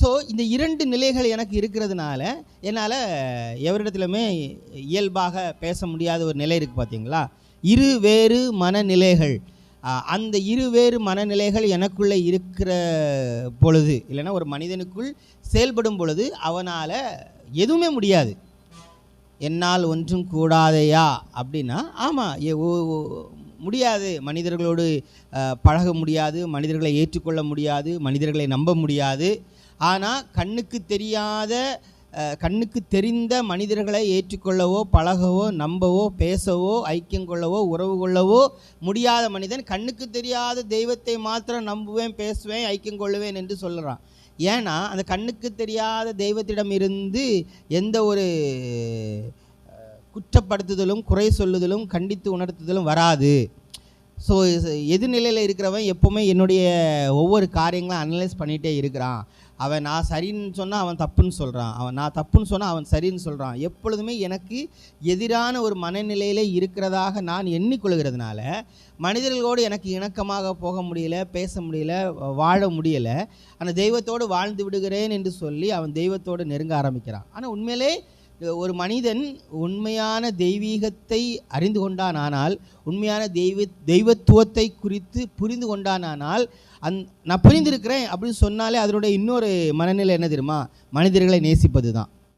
So இந்த இரண்டு நிலைகள் எனக்கு இருக்கிறதுனால என்னால் எவரிடத்துலையுமே இயல்பாக பேச முடியாத ஒரு நிலை இருக்குது பார்த்தீங்களா இரு வேறு மனநிலைகள். அந்த இரு வேறு மனநிலைகள் எனக்குள்ளே இருக்கிற பொழுது இல்லைன்னா ஒரு மனிதனுக்குள் செயல்படும் பொழுது அவனால் எதுவுமே முடியாது. என்னால் ஒன்றும் கூடாதையா? அப்படின்னா ஆமாம் முடியாது. மனிதர்களோடு பழக முடியாது. மனிதர்களை ஏற்றுக்கொள்ள முடியாது. மனிதர்களை நம்ப முடியாது. ஆனால் கண்ணுக்கு தெரியாத கண்ணுக்கு தெரிந்த மனிதர்களை ஏற்றுக்கொள்ளவோ பழகவோ நம்பவோ பேசவோ ஐக்கியம் கொள்ளவோ உறவு கொள்ளவோ முடியாத மனிதன் கண்ணுக்கு தெரியாத தெய்வத்தை மாத்திரம் நம்புவேன் பேசுவேன் ஐக்கியம் கொள்ளுவேன் என்று சொல்கிறான் ஏன்னா அந்த கண்ணுக்கு தெரியாத தெய்வத்திடம் இருந்து எந்த ஒரு குற்றப்படுத்துதலும் குறை சொல்லுதலும் கண்டித்து உணர்த்துதலும் வராது. ஸோ எதிர்நிலையில் இருக்கிறவன் எப்போவுமே என்னுடைய ஒவ்வொரு காரியங்களும் அனலைஸ் பண்ணிகிட்டே இருக்கிறான். அவன் நான் சரின்னு சொன்னால் அவன் தப்புன்னு சொல்கிறான் அவன் நான் தப்புன்னு சொன்னால் அவன் சரின்னு சொல்கிறான் எப்பொழுதுமே எனக்கு எதிரான ஒரு மனநிலையில் இருக்கிறதாக நான் எண்ணிக்கொள்கிறதுனால மனிதர்களோடு எனக்கு இணக்கமாக போக முடியல பேச முடியல வாழ முடியலை. அந்த தெய்வத்தோடு வாழ்ந்து விடுகிறேன் என்று சொல்லி அவன் தெய்வத்தோடு நெருங்க ஆரம்பிக்கிறான். ஆனால் உண்மையிலே ஒரு மனிதன் உண்மையான தெய்வீகத்தை அறிந்து கொண்டானானால் உண்மையான தெய்வ தெய்வத்துவத்தை குறித்து புரிந்து கொண்டானானால் அந் நான் புரிந்திருக்கிறேன் அப்படின்னு சொன்னாலே அதனுடைய இன்னொரு மனநிலை என்ன தெரியுமா? மனிதர்களை நேசிப்பது தான்